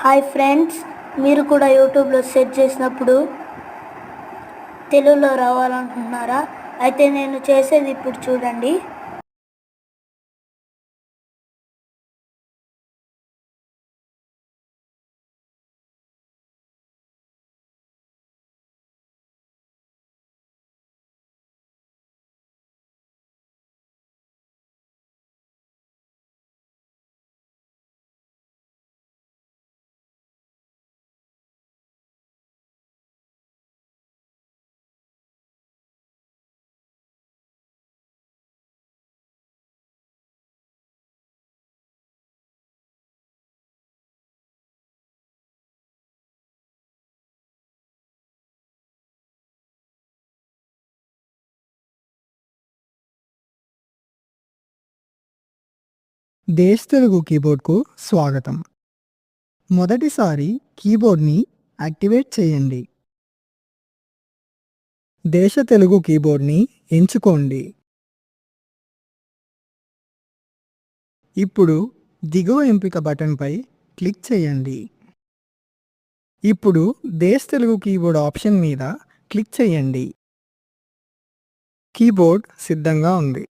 Hi friends మీరు కూడా యూట్యూబ్లో సెర్చ్ చేసినప్పుడు తెలుగులో రావాలనుకుంటున్నారా? అయితే నేను చేసేది ఇప్పుడు చూడండి. దేశ్ తెలుగు కీబోర్డ్కు స్వాగతం. మొదటిసారి కీబోర్డ్ని యాక్టివేట్ చేయండి. దేశ తెలుగు కీబోర్డ్ని ఎంచుకోండి. ఇప్పుడు దిగువ ఎంపిక బటన్పై క్లిక్ చేయండి. ఇప్పుడు దేశ్ తెలుగు కీబోర్డ్ ఆప్షన్ మీద క్లిక్ చేయండి. కీబోర్డ్ సిద్ధంగా ఉంది.